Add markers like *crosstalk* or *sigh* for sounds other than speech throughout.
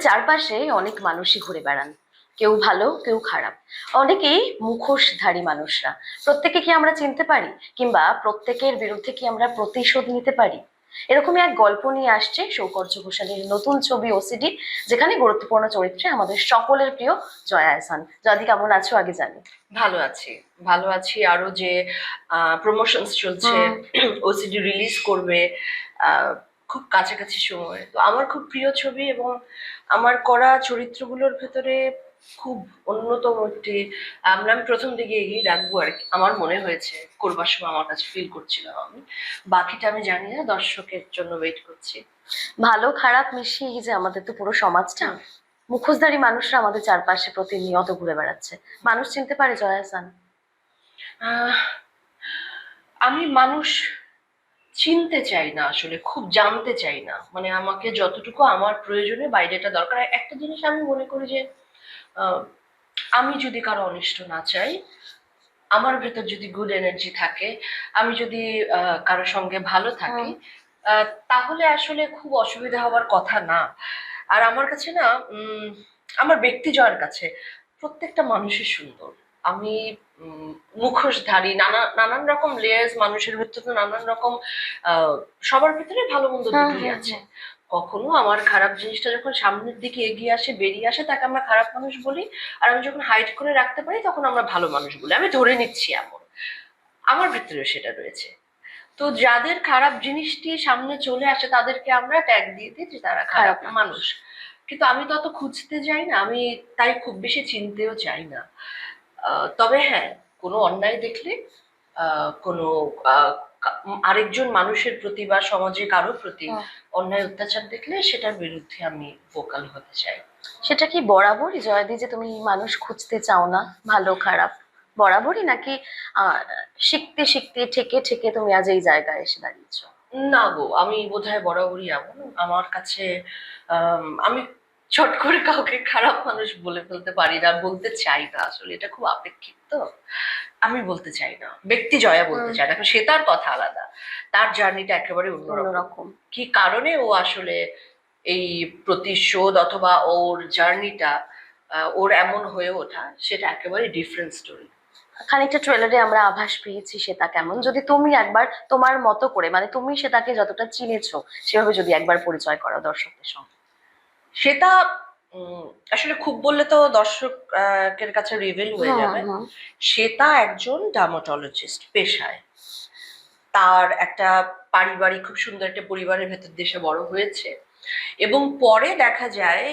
চারপাশে অনেক মানুষই ঘুরে বেড়ান। কেউ ভালো কেউ খারাপ। অনেকেই মুখোশধারী মানুষরা। প্রত্যেকে কি আমরা চিনতে পারি? কিংবা প্রত্যেকের বিরুদ্ধে কি আমরা প্রতিশোধ নিতে পারি? এরকমই এক গল্প নিয়ে আসছে সৌকর্য ঘোষালের নতুন ছবি ওসিডি যেখানে গুরুত্বপূর্ণ চরিত্রে আমাদের সকলের প্রিয় জয়া আহসান যদি কেমন আছো? আগে জানি। ভালো আছি। ভালো আছি। আরও যে প্রমোশনস চলছে ওসিডি রিলিজ *clears throat* করবে আহ, খুব কাছাকাছি সময়। তো আমার খুব প্রিয় ছবি এবং আমার করা চরিত্রগুলোর ভেতরে খুব অন্যতম একটি আমরা আমি প্রথম দিকে এগিয়ে রাখব আর কি। আমার মনে হয়েছে, করবার সময় আমার কাছে ফিল করছিলাম আমি। বাকিটা আমি জানি না, দর্শকের জন্য ওয়েট করছি। ভালো খারাপ মিশিয়ে যে আমাদের তো পুরো সমাজটা, মুখোশধারী মানুষরা আমাদের চারপাশে প্রতিনিয়ত ঘুরে বেড়াচ্ছে। মানুষ চিনতে পারে জয়া আহসান আমি মানুষ চিনতে চাই না আসলে খুব জানতে চাই না। মানে আমাকে যতটুকু আমার প্রয়োজনে বাইরেটা দরকার। একটা জিনিস আমি মনে করি যে আমি যদি কারও অনিষ্ট না চাই আমার ভেতর যদি গুড এনার্জি থাকে আমি যদি আহ, কারোর সঙ্গে ভালো থাকি আহ, তাহলে আসলে খুব অসুবিধা হওয়ার কথা না। আর আমার কাছে না উম, আমার ব্যক্তি জয়ের কাছে প্রত্যেকটা মানুষই সুন্দর। আমি উম, মুখোশধারী নানা নানান রকম লেয়ার্স মানুষের ভেতরে নানান রকম সবার ভিতরে ভালো মন্দ দুটোই আছে। কখনো আমার খারাপ জিনিসটা যখন সামনের দিকে এগিয়ে আসে বেরিয়ে আসে তাকে আমরা খারাপ মানুষ বলি। আর আমি যখন হাইড করে রাখতে পারি তখন আমরা ভালো মানুষ বলি। আমি ধরে নিচ্ছি এমন। আমার ভিতরেও সেটা রয়েছে। তো যাদের খারাপ জিনিসটি সামনে চলে আসে তাদেরকে আমরা ট্যাগ দিয়ে দিই যে তারা খারাপ মানুষ। কিন্তু আমি তো অত খুঁজতে যাই না। আমি তাই খুব বেশি চিনতেও চাই না। তবে হ্যাঁ কোনো অন্যায় দেখলে কোনো আরেকজন মানুষের প্রতি বা সমাজে কারও প্রতি অন্যায় অত্যাচার দেখলে সেটার বিরুদ্ধে আমি ভোকাল হতে চাই। সেটা কি বরাবরই? জয়াদি যে তুমি মানুষ খুঁজতে চাও না ভালো খারাপ বরাবরই? নাকি আহ, শিখতে শিখতে ঠেকে ঠেকে তুমি আজ এই জায়গায় এসে দাঁড়িয়েছো? না গো আমি বোধহয় বরাবরই এমন। আমার কাছে আমি চট করে কাউকে খারাপ মানুষ বলে ফেলতে পারি না বলতে চাই না। আসলে এটা খুব আপেক্ষিক তো। আমি বলতে চাই না। ব্যক্তি জয়া বলতে চাই না। কারণ সে তার কথা আলাদা। তার জার্নিটা একেবারে অন্যরকম। অন্যরকম। কি কারণে ও আসলে এই প্রতিশোধ অথবা ওর জার্নিটা ওর এমন হয়ে ওঠা সেটা একেবারে ডিফারেন্ট স্টোরি খানিকটা ট্রেলারে আমরা আভাস পেয়েছি সেটা কেমন। যদি তুমি একবার তোমার মতো করে মানে তুমি সেটাকে যতটা চিনেছো সেভাবে যদি একবার পরিচয় করো দর্শকদের সঙ্গে। সেটা উম, আসলে খুব বললে তো দর্শকের কাছে রিভিল হয়ে যাবে। হুম, হুম। শ্বেতা একজন ডার্মাটোলজিস্ট পেশায়। তার একটা পারিবারিক খুব সুন্দর একটা পরিবারের ভেতর দেশে বড় হয়েছে এবং পরে দেখা যায়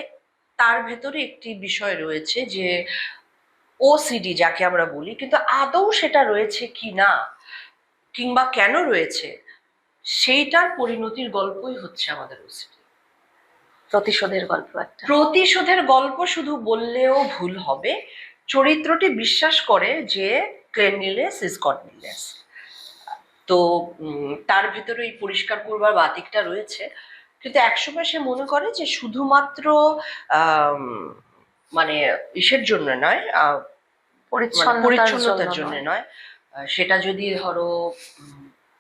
তার ভেতরে একটি বিষয় রয়েছে যে ওসিডি যাকে আমরা বলি কিন্তু আদৌ সেটা রয়েছে কি না কিংবা কেন রয়েছে সেইটার পরিণতির গল্পই হচ্ছে আমাদের ওসিডি প্রতিশোধের গল্প একটা। প্রতিশোধের গল্প শুধু বললেও ভুল হবে। চরিত্রটি বিশ্বাস করে যে ক্লেনলিনেস ইজ গডলিনেস তো তার ভিতরে এই পরিষ্কার করবার বাতিকটা রয়েছে। কিন্তু একসময় সে মনে করে যে শুধুমাত্র মানে ইসের জন্য নয় আহ, পরিচ্ছন্নতার জন্য নয়। সেটা যদি ধরো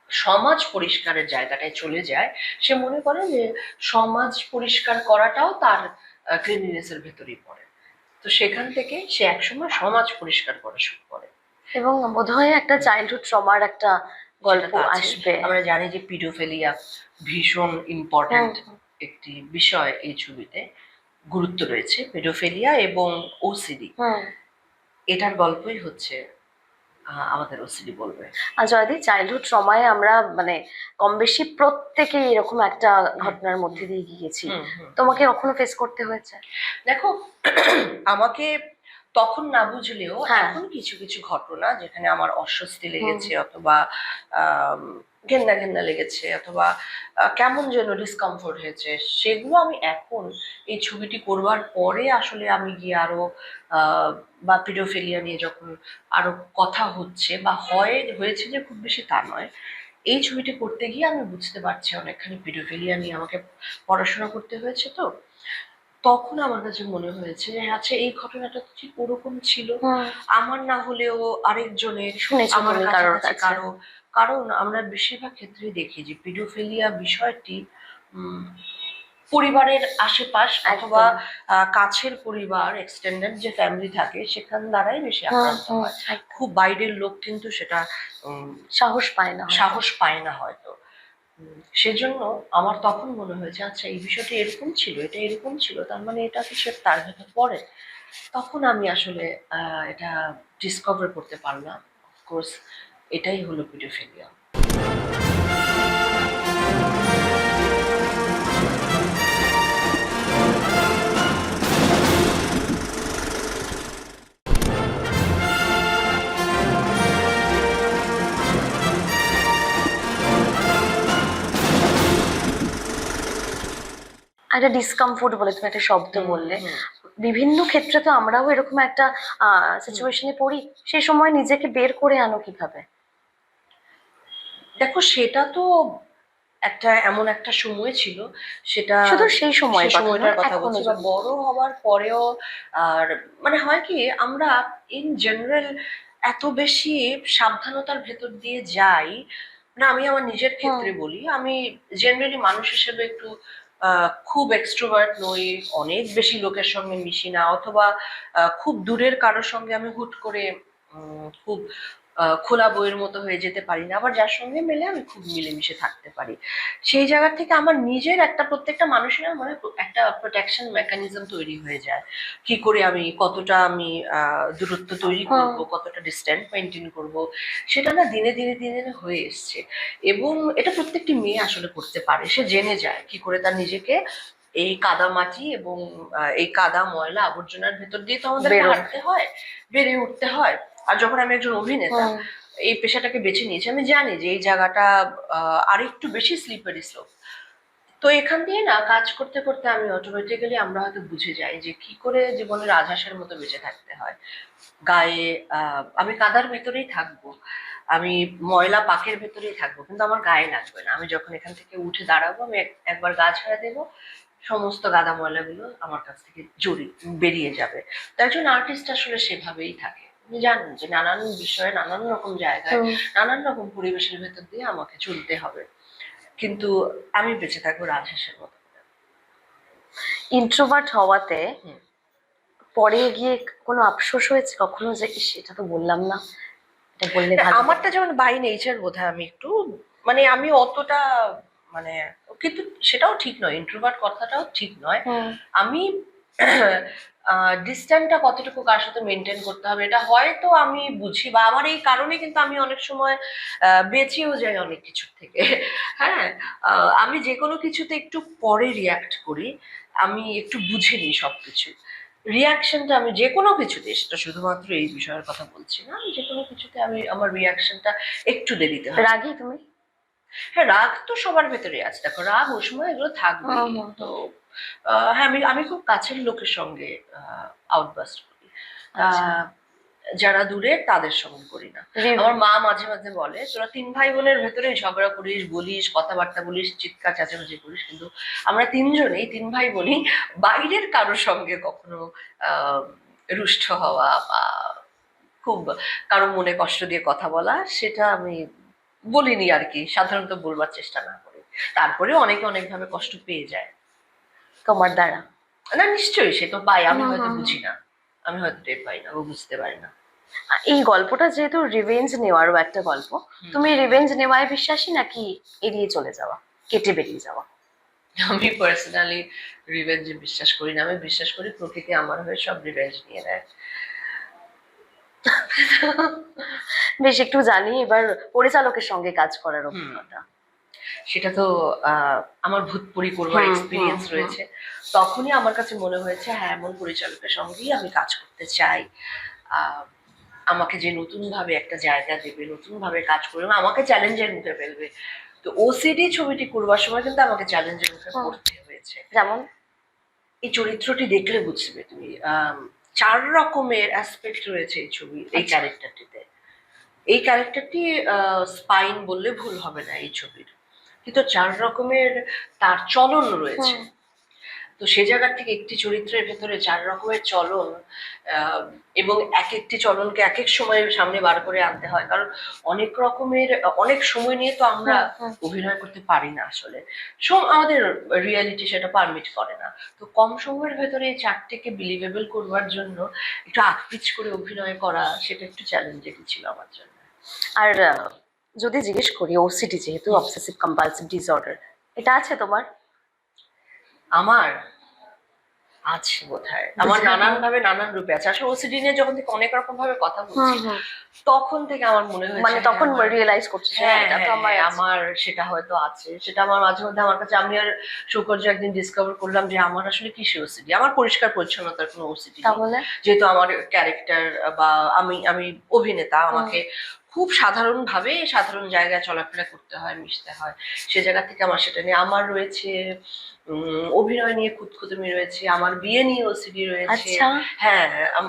সমাজ পরিষ্কারের জায়গাটায় চলে যায় সে মনে করে যে সমাজ পরিষ্কার করাটাও তার ক্লিনিনেসের ভেতরেই পড়ে। তো সেখান থেকে সে একসময় সমাজ পরিষ্কার করা শুরু করে। এবং বোধহয় একটা চাইল্ডহুড ট্রমার একটা গল্প। আসবে। আমরা জানি যে পিডোফেলিয়া ভীষণ ইম্পর্ট্যান্ট একটি বিষয় এই ছবিতে। গুরুত্ব রয়েছে পেডোফেলিয়া এবং ওসিডি এটার গল্পই হচ্ছে আমাদের ওসিডি বলবে। আর জয়দি চাইল্ডহুড সময়ে আমরা মানে কম বেশি প্রত্যেকেই এরকম একটা ঘটনার মধ্যে দিয়ে গিয়েছি। তোমাকে কখনো ফেস করতে হয়েছে? দেখো *clears throat* আমাকে তখন না বুঝলেও হ্যাঁ। এখন কিছু কিছু ঘটনা যেখানে আমার অস্বস্তি লেগেছে অথবা ঘেন্না ঘেন্না লেগেছে অথবা কেমন যেন ডিসকমফোর্ট হয়েছে সেগুলো আমি এখন এই ছবিটি করবার পরে আসলে আমি গিয়ে আরও আহ, বা পিডোফিলিয়া নিয়ে যখন আরও কথা হচ্ছে বা হয় হয়েছে যে খুব বেশি তা নয় এই ছবিটি করতে গিয়ে আমি বুঝতে পারছি অনেকখানি পিডোফিলিয়া নিয়ে আমাকে পড়াশোনা করতে হয়েছে তো তখন আমার কাছে মনে হয়েছে যে আচ্ছা এই ঘটনাটা তো ঠিক ওরকম ছিল? আমার না হলেও আরেকজনের আমার কাছে। কারও। কারণ আমরা বেশিরভাগ ক্ষেত্রেই দেখি যে পিডোফিলিয়া বিষয়টি পরিবারের আশেপাশ অথবা কাছের পরিবার এক্সটেন্ডেড যে ফ্যামিলি থাকে সেখান দ্বারাই বেশি আক্রান্ত হয়। খুব বাইরের লোক কিন্তু সেটা সাহস পায় না সাহস পায় না হয়তো। সেজন্য আমার তখন মনে হয়েছে আচ্ছা এই বিষয়টা এরকম ছিল, এটা এরকম ছিল, তার মানে এটা কিছু তার ভেতর পড়ে তখন আমি আসলে এটা ডিসকভার করতে পারলাম। কোর্স এটাই হলো পিডোফিলিয়া একটা ডিসকমফোর্ট বলে তুমি একটা শব্দ বললে। বিভিন্ন ক্ষেত্রে তো আমরাও এরকম একটা সিচুয়েশনে পড়ি। সেই সময় নিজেকে বের করে আনো কীভাবে? দেখো সেটা তো একটা এমন একটা সময় ছিল। সেটা শুধু সেই সময় সময়টার কথা বলছি। বা বড় হওয়ার পরেও আর মানে হয় কি আমরা ইন জেনারেল এত বেশি সাবধানতার ভেতর দিয়ে যাই। না আমি আমার নিজের ক্ষেত্রে বলি। আমি জেনারেলি মানুষ হিসেবে একটু খুব এক্সট্রোভার্ট নই, অনেক বেশি লোকের সঙ্গে মিশি না, অথবা খুব দূরের কারোর সঙ্গে আমি হুট করে খুব খোলা বইয়ের মতো হয়ে যেতে পারি না। আবার যার সঙ্গে মেলে আমি খুব মিলেমিশে থাকতে পারি। সেই জায়গা থেকে আমার নিজের একটা প্রত্যেকটা মানুষের মানে একটা প্রোটেকশন মেকানিজম তৈরি হয়ে যায়। কি করে আমি কতটা আমি দূরত্ব তৈরি করব কতটা ডিস্ট্যান্স মেনটেন করব সেটা না দিনে দিনে দিনে দিনে হয়ে এসছে। এবং এটা প্রত্যেকটি মেয়ে আসলে করতে পারে। সে জেনে যায় কি করে তার নিজেকে এই কাদা মাটি এবং এই কাদা ময়লা আবর্জনার ভেতর দিয়ে তো আমাদের হাঁটতে হয় বেড়ে উঠতে হয়। আর যখন আমি একজন অভিনেতা এই পেশাটাকে বেছে নিয়েছি আমি জানি যে এই জায়গাটা আহ, আরেকটু বেশি স্লিপারি স্লোপ তো এখান দিয়ে না কাজ করতে করতে আমি অটোমেটিক্যালি আমরা হয়তো বুঝে যাই যে কি করে জীবনে রাজহাঁসের মতো বেঁচে থাকতে হয়। গায়ে আহ, আমি কাদার ভেতরেই থাকব আমি ময়লা পাকের ভেতরেই থাকব কিন্তু আমার গায়ে লাগবে না। আমি যখন এখান থেকে উঠে দাঁড়াবো আমি একবার গা ছাড়া দেবো সমস্ত গাদা ময়লাগুলো আমার কাছ থেকে জড়ি বেরিয়ে যাবে। তো একজন আর্টিস্ট আসলে সেভাবেই থাকে। জানেন যে নানান বিষয়ে নানান রকম জায়গায় নানান রকম পরিবেশের ভেতর দিয়ে আমাকে চলতে হবে। কিন্তু আমি বেঁচে থাকব রাজহাঁসের মতো ইন্ট্রোভার্ট হওয়াতে পরে গিয়ে কোনো আফসোস হয়েছে কখনো যে এটা তো বললাম না। এটা বললে আমারটা যেমন বাই নেচার বোধ আমি একটু মানে আমি অতটা মানে কিন্তু সেটাও ঠিক নয়। ইন্ট্রোভার্ট কথাটাও ঠিক নয়। আমি ডিস্ট্যান্সটা কতটুকু কার সাথে মেনটেন করতে হবে এটা হয়তো আমি বুঝি বা আমার এই কারণে কিন্তু আমি অনেক সময় বেঁচেও যাই অনেক কিছুর থেকে। হ্যাঁ? আমি যে কোনো কিছুতে একটু পরে রিয়াক্ট করি আমি একটু বুঝে নিই সবকিছু। রিয়াকশনটা আমি যে কোনো কিছুতে সেটা শুধুমাত্র এই বিষয়ের কথা বলছি না আমি যে কোনো কিছুতে আমি আমার রিয়াকশনটা একটু দেরিতে হয়। রাগী তুমি? হ্যাঁ রাগ তো সবার ভেতরে আছে। দেখো রাগ ও সময় এগুলো থাকবে তো হ্যাঁ আমি আমি খুব কাছের লোকের সঙ্গে আউটবাস্ট করি। আচ্ছা। যারা দূরে তাদের সঙ্গে করি না। আমার মা মাঝে মাঝে বলে তোরা তিন ভাই বোনের ভেতরে ঝগড়া করিস বলিস কথাবার্তা বলিস চিৎকার চেঁচামেচি করিস কিন্তু আমরা তিনজনেই তিন ভাই বোনই বাইরের কারোর সঙ্গে কখনো আহ, রুষ্ট হওয়া বা খুব কারও মনে কষ্ট দিয়ে কথা বলা সেটা আমি বলিনি আর কি। সাধারণত বলবার চেষ্টা না করি। তারপরে অনেকে অনেকভাবে কষ্ট পেয়ে যায়। তোমার দ্বারা। না নিশ্চয়ই সে তো পাই আমি হয়তো হুম, বুঝি না। আমি হয়তো টের পাই না ও বুঝতে পারে না। এই গল্পটা যেহেতু রিভেঞ্জ নেওয়ারও একটা গল্প তুমি রিভেঞ্জ নেওয়ায় বিশ্বাসী নাকি এড়িয়ে চলে যাওয়া কেটে বেরিয়ে যাওয়া? আমি পার্সোনালি রিভেঞ্জে বিশ্বাস করি না আমি বিশ্বাস করি প্রকৃতি আমার হয়ে সব রিভেঞ্জ নিয়ে নেয়। বেশ একটু জানি এবার পরিচালকের সঙ্গে কাজ করার অভিজ্ঞতা। সেটা তো আহ, আমার ভূতপুরি করবার এক্সপিরিয়েন্স রয়েছে। তখনই আমার কাছে মনে হয়েছে হ্যাঁ এমন পরিচালকের সঙ্গেই আমি কাজ করতে চাই। আমাকে যে নতুন ভাবে একটা জায়গা দেবে নতুন ভাবে কাজ করবে আমাকে চ্যালেঞ্জের মুখে ফেলবে। তো ওসিডি ছবিটি করবার সময় কিন্তু আমাকে চ্যালেঞ্জের মুখে পড়তে হয়েছে। যেমন? এই চরিত্রটি দেখলে বুঝবে তুমি চার রকমের অ্যাসপেক্ট রয়েছে এই ছবি এই আচ্ছা। ক্যারেক্টারটিতে এই ক্যারেক্টারটি স্পাইন বললে ভুল হবে না এই ছবির। কিন্তু চার রকমের তার চলন রয়েছে। তো সে জায়গা থেকে একটি চরিত্রের ভেতরে চার রকমের চলন এবং এক একটি চলনকে এক এক সময় সামনে বার করে আনতে হয়। কারণ অনেক রকমের অনেক সময় নিয়ে তো আমরা। অভিনয় করতে পারি না আসলে। আমাদের রিয়ালিটি সেটা পারমিট করে না। তো কম সময়ের ভেতরে এই চারটেকে বিলিভেবল করবার জন্য একটু আকপিচ করে অভিনয় করা সেটা একটু চ্যালেঞ্জিং ছিল আমার জন্য। আর যদি জিজ্ঞেস করি ওসিডি যেহেতু অবসেসিভ কম্পালসিভ ডিসঅর্ডার এটা আছে তোমার? আমার আছে বোধহয়। আমার নানান ভাবে নানান রূপে আছে। আসলে ওসিডি নিয়ে যখন থেকে অনেক রকম ভাবে কথা বলছি তখন থেকে আমার মনে হয়েছে মানে তখন হ্যাঁ, রিয়েলাইজ করছি হ্যাঁ এটা তো হ্যাঁ, আমার হ্যাঁ, আমার সেটা হয়তো আছে। সেটা আমার মাঝে মধ্যে আমার কাছে আমি আর সৌকর্য একদিন ডিসকভার করলাম যে আমার আসলে কিসে ওসিডি আমার পরিষ্কার পরিচ্ছন্নতার কোনো ওসিডি তাহলে? যেহেতু আমার ক্যারেক্টার বা আমি আমি অভিনেতা আমাকে খুব সাধারণ ভাবে সাধারণ জায়গায় চলাফেরা করতে হয়, মিশতে হয়। সে জায়গা থেকে আমার সেটা নিয়ে, আমার রয়েছে অভিনয় নিয়ে খুঁতখুতুমি রয়েছে আমার বিয়ে নিয়ে ওসিডি রয়েছে। আচ্ছা। হ্যাঁ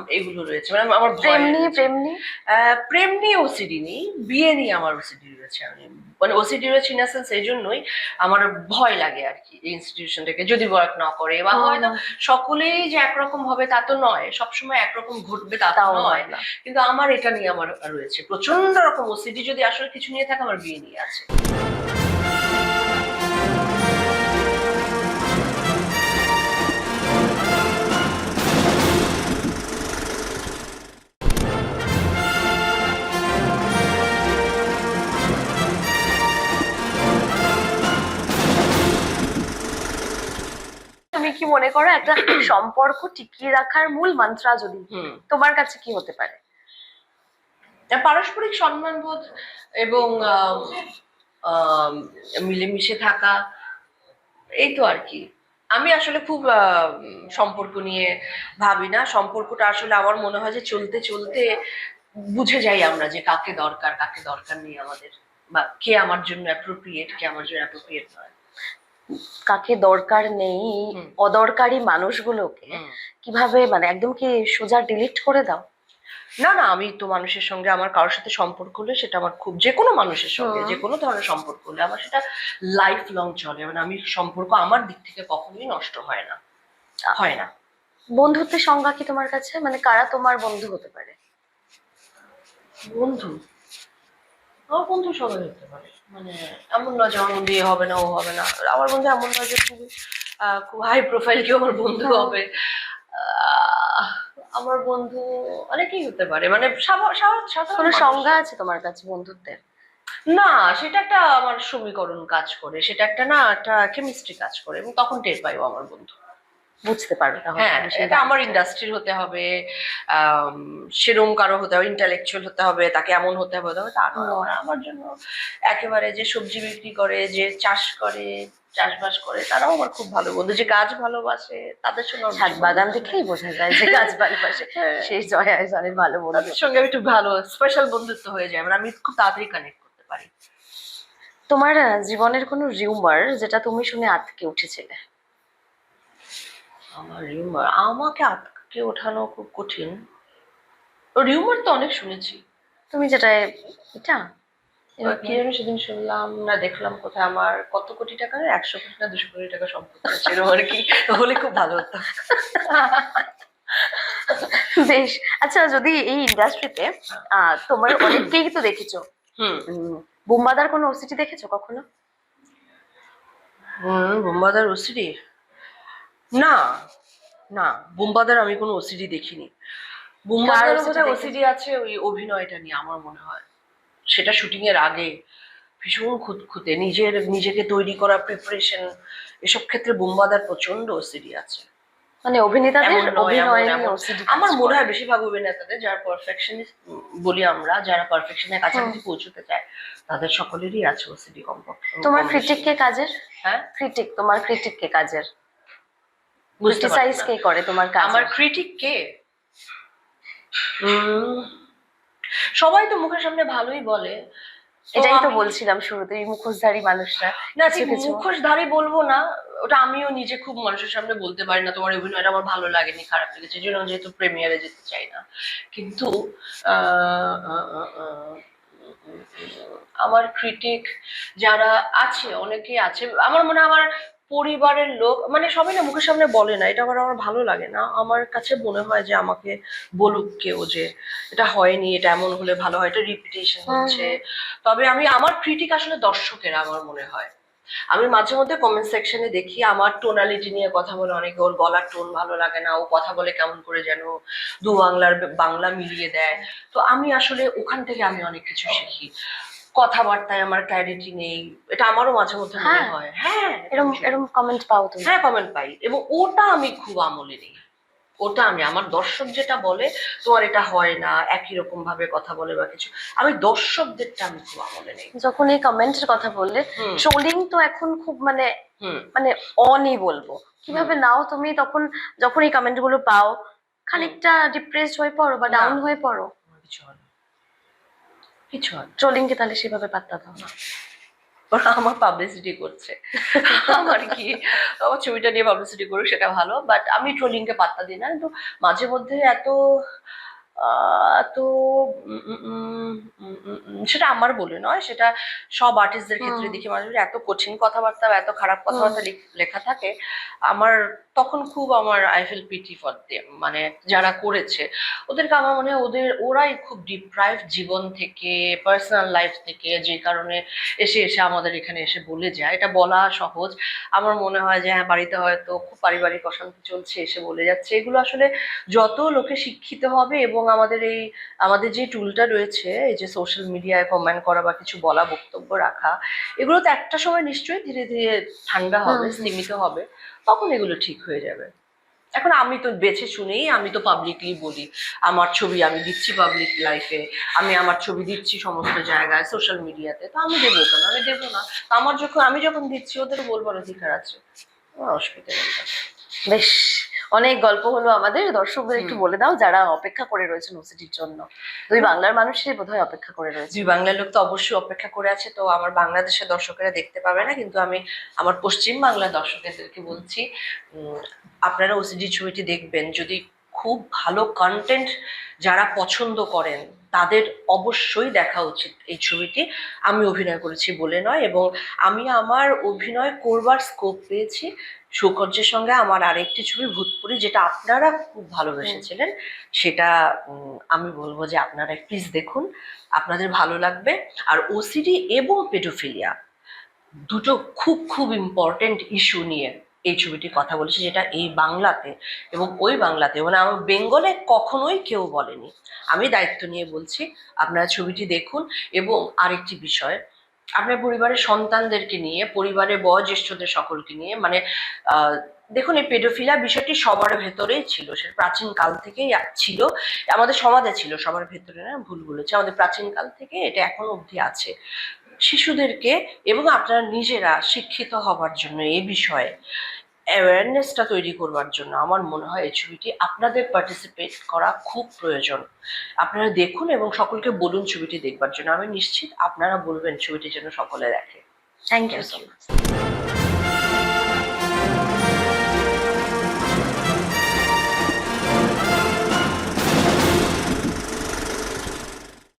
এগুলো রয়েছে। মানে আমার প্রেম নিয়ে প্রেম নিয়ে? আহ, প্রেম নিয়ে ওসিডি নেই বিয়ে নিয়ে আমার ওসিডি রয়েছে। আমি মানে ওসিডি রয়েছে ইন সেন্স এই জন্যই আমার ভয় লাগে আর কি এই ইনস্টিটিউশনটাকে যদি ওয়ার্ক না করে বা হয়তো সকলেই যে একরকম হবে তা তো নয়। সবসময় একরকম ঘটবে তা তো তাও নয়। হয় না। কিন্তু আমার এটা নিয়ে আমার রয়েছে। প্রচণ্ড রকম ওসিডি যদি আসলে কিছু নিয়ে থাকে আমার বিয়ে নিয়ে আছে। তুমি কি মনে করো একটা *coughs* সম্পর্ক টিকিয়ে রাখার মূল মন্ত্রা যদি তোমার কাছে কি হতে পারে? পারস্পরিক সম্মানবোধ এবং মিলেমিশে থাকা এই তো আর কি। আমি আসলে খুব সম্পর্ক নিয়ে ভাবি না। সম্পর্কটা আসলে আমার মনে হয় যে চলতে চলতে বুঝে যাই আমরা যে কাকে দরকার কাকে দরকার নেই আমাদের। বা কে আমার জন্য অ্যাপ্রোপ্রিয়েট কে আমার জন্য অ্যাপ্রোপ্রিয়েট নয়। কাকে দরকার নেই। অদরকারি মানুষগুলোকে কীভাবে মানে একদম কি সোজা ডিলিট করে দাও? না না আমি তো মানুষের সঙ্গে আমার কারোর সাথে সম্পর্ক হলে সেটা আমার খুব যে কোনো মানুষের সঙ্গে। যে কোনো ধরনের সম্পর্ক হলে আমার সেটা লাইফ লং চলে। মানে আমি সম্পর্ক আমার দিক থেকে কখনোই নষ্ট হয় না। হয় না। বন্ধুত্বের সংজ্ঞা কি তোমার কাছে? মানে কারা তোমার বন্ধু হতে পারে? বন্ধু? আমার বন্ধু সবাই হতে পারে। মানে এমন নয় যে আমার বন্ধু এ হবে না ও হবে না। আমার বন্ধু এমন নয় যে খুব আহ, খুব হাই প্রোফাইল কেউ আমার বন্ধু হবে। আমার বন্ধু অনেকেই হতে পারে। মানে কোনো সংজ্ঞা আছে তোমার কাছে বন্ধুত্বের না সেটা একটা আমার সমীকরণ কাজ করে। সেটা একটা না একটা কেমিস্ট্রি কাজ করে। এবং তখন টের পাইও আমার বন্ধু। বুঝতে পারো হ্যাঁ এটা আমার। ইন্ডাস্ট্রির হতে হবে সেরম কারও হতে হবে ইন্টালেকচুয়াল হতে হবে তাকে এমন হতে হবে হতে হবে তা নয়। আমার- জন্য একেবারে যে সবজি বিক্রি করে যে চাষ করে চাষবাস করে তারাও আমার খুব ভালো বন্ধু। যে গাছ ভালোবাসে তাদের সঙ্গে ছাদ বাগান দেখলেই বোঝা যায় যে গাছ ভালোবাসে। হ্যাঁ। সেই জয় আয়জনের ভালো বন্ধু তাদের সঙ্গে একটু ভালো স্পেশাল বন্ধুত্ব হয়ে যায়। মানে আমি খুব তাড়াতাড়ি কানেক্ট করতে পারি। তোমার জীবনের কোনো রিউমার যেটা তুমি শুনে আটকে উঠেছিলে? আমার রিউমার আমাকে আটকে ওঠানো খুব কঠিন। রিউমার তো অনেক শুনেছি। তুমি যেটা এটা? এবার কি যেন সেদিন শুনলাম না দেখলাম কোথায় আমার কত কোটি টাকা একশো কোটি না দুশো কোটি টাকা সম্পত্তি এরকম আর কি। হলে খুব ভালো হতো। বেশ। আচ্ছা যদি এই ইন্ডাস্ট্রিতে তোমার অনেককেই তো দেখেছ। বুম্বাদার কোনো ওসিটি দেখেছ কখনো? হুম বোম্বাদার ওসিডি না না বোম্বাদার আমি কোনো ওসিডি দেখিনি। বোম্বাদার বোধহয় ওসিডি আছে ওই অভিনয়টা নিয়ে আমার মনে হয়। সেটা শুটিং এর আগে ভীষণ খুঁতখুঁতে নিজের নিজেকে তৈরি করা প্রিপারেশন এসব ক্ষেত্রে বোম্বাদার প্রচণ্ড ওসিডি আছে। মানে অভিনেতাদের অভিনয় আমার মনে হয় বেশিরভাগ অভিনেতাদের যারা পারফেকশনিস্ট বলি আমরা যারা পারফেকশনের কাছাকাছি পৌঁছতে চায় তাদের সকলেরই আছে ওসিডি কমপক্ষে। তোমার ক্রিটিক কে কাজের? হ্যাঁ? ক্রিটিক তোমার ক্রিটিক কে কাজের? ক্রিটিসাইজ কে করে তোমার কাজ? আমার ক্রিটিক কে? সবাই তো মুখের সামনে ভালোই বলে। এটাই তো বলছিলাম শুরুতে এই মুখোশধারী মানুষরা। না মুখোশধারী বলব না ওটা আমিও নিজে খুব মানুষের সামনে বলতে পারি না তোমার অভিনয়টা আমার ভালো লাগেনি খারাপ লেগেছে জন্য যেহেতু প্রেমিয়ারে যেতে চাই না। কিন্তু আমার ক্রিটিক যারা আছে অনেকেই আছে আমার মনে হয় আমার পরিবারের লোক মানে সবাই না মুখের সামনে বলে না এটা আবার আমার ভালো লাগে না। আমার কাছে মনে হয় যে আমাকে বলুক কেউ যে এটা হয়নি এটা এমন হলে ভালো হয় এটা রিপিটেশন হচ্ছে। তবে আমি আমার ক্রিটিক আসলে দর্শকেরা আমার মনে হয়। আমি মাঝে মধ্যে কমেন্ট সেকশনে দেখি আমার টোনালিটি নিয়ে কথা বলে অনেকে ওর গলার টোন ভালো লাগে না ও কথা বলে কেমন করে যেন দু বাংলার বাংলা মিলিয়ে দেয়। তো আমি আসলে ওখান থেকে আমি অনেক কিছু শিখি। কথাবার্তায় আমার ক্ল্যারিটি নেই। এটা আমারও মাঝে মধ্যে মনে হ্যাঁ। হয়। হ্যাঁ এরম এরম কমেন্ট পাও তুমি? হ্যাঁ কমেন্ট পাই। এবং ওটা আমি খুব আমলে নিই। ওটা আমি আমার দর্শক যেটা বলে তোমার এটা হয় না একই রকম ভাবে কথা বলে বা কিছু। আমি দর্শকদেরটা আমি খুব আমলে নেই। যখন এই কমেন্টের কথা বললে ট্রোলিং তো এখন খুব মানে মানে অনই বলব। কীভাবে নাও তুমি তখন যখন এই কমেন্টগুলো পাও খানিকটা ডিপ্রেসড হয়ে পড়ো বা ডাউন হয়ে পড়ো। কিছু হয় কিছু আর না। ট্রোলিং কে তাহলে সেভাবে পাত্তা দাও না। ওরা আমার পাবলিসিটি করছে। আমার কি? আমার ছবিটা নিয়ে পাবলিসিটি করুক সেটা ভালো বাট আমি ট্রোলিংকে পাত্তা দিই না। কিন্তু মাঝে মধ্যে এত উম, সেটা আমার বলে নয় সেটা সব আর্টিস্টদের ক্ষেত্রে। দেখি মানুষের এত কঠিন কথাবার্তা এত খারাপ কথাবার্তা লেখ- লেখা থাকে আমার তখন খুব আমার I feel pity for them মানে যারা করেছে ওদেরকে আমার মনে হয় ওদের ওরাই খুব ডিপ্রাইভ জীবন থেকে পার্সোনাল লাইফ থেকে যে কারণে এসে এসে আমাদের এখানে এসে বলে যায় এটা বলা সহজ আমার মনে হয় যে হ্যাঁ বাড়িতে হয়তো খুব পারিবারিক অশান্তি চলছে এসে বলে যাচ্ছে এগুলো আসলে যত লোকে শিক্ষিত হবে এবং আমাদের এই আমাদের যে টুলটা রয়েছে এই যে সোশ্যাল মিডিয়ায় কমেন্ট করা বা কিছু বলা বক্তব্য রাখা এগুলো তো একটা সময় নিশ্চয়ই ধীরে ধীরে ঠান্ডা হবে হুম। হবে তখন এগুলো ঠিক হয়ে যাবে। এখন আমি তো বেছে শুনেই আমি তো পাবলিকলি বলি আমার ছবি আমি দিচ্ছি পাবলিক লাইফে আমি আমার ছবি দিচ্ছি সমস্ত জায়গায় সোশ্যাল মিডিয়াতে তো আমি দেবো কেন? আমি দেবো না। তো আমার যখন আমি যখন দিচ্ছি ওদের বলবার অধিকার আছে। আমার অসুবিধা নেই। বেশ। অনেক গল্প হলো আমাদের। দর্শকদের একটু বলে দাও যারা অপেক্ষা করে রয়েছেন ওসিটির জন্য। দুই বাংলার মানুষই বোধহয় অপেক্ষা করে রয়েছে। দুই বাংলার লোক তো অবশ্যই অপেক্ষা করে আছে। তো আমার বাংলাদেশের দর্শকেরা দেখতে পাবে না কিন্তু আমি আমার পশ্চিম বাংলার দর্শকদেরকে বলছি আপনারা ওসিডি ছবিটি দেখবেন। যদি খুব ভালো কন্টেন্ট যারা পছন্দ করেন তাদের অবশ্যই দেখা উচিত এই ছবিটি। আমি অভিনয় করেছি বলে নয় এবং আমি আমার অভিনয় করবার স্কোপ পেয়েছি। সৌকর্যের সঙ্গে আমার আরেকটি ছবি, ভূতপুরি, যেটা আপনারা খুব ভালোবেসেছিলেন। সেটা আমি বলব যে আপনারা প্লিজ দেখুন। আপনাদের ভালো লাগবে। আর ওসিডি এবং পেডোফিলিয়া দুটো খুব খুব ইম্পর্টেন্ট ইস্যু নিয়ে এই ছবিটি কথা বলেছে যেটা এই বাংলাতে এবং ওই বাংলাতে মানে আমার বেঙ্গলে কখনোই কেউ বলেনি। আমি দায়িত্ব নিয়ে বলছি, আপনারা ছবিটি দেখুন এবং আরেকটি বিষয়, আপনার পরিবারের সন্তানদেরকে নিয়ে পরিবারের বয়োজ্যেষ্ঠদের সকলকে নিয়ে মানে দেখুন এই পেডোফিলা বিষয়টি সবার ভেতরেই ছিল, সে প্রাচীন কাল থেকেই ছিল, আমাদের সমাজে ছিল, সবার ভেতরে না ভুল বলেছে আমাদের প্রাচীন কাল থেকে এটা এখনও অবধি আছে। শিশুদেরকে এবং আপনারা নিজেরা শিক্ষিত হবার জন্য এই বিষয়ে অ্যাওয়ারনেসটা তৈরি করবার জন্য আমার মনে হয় এই ছবিটি আপনাদের পার্টিসিপেট করা খুব প্রয়োজন। আপনারা দেখুন এবং সকলকে বলুন ছবিটি দেখবার জন্য। আমি নিশ্চিত আপনারা বলবেন ছবিটি যেন সকলে দেখে। Thank you so much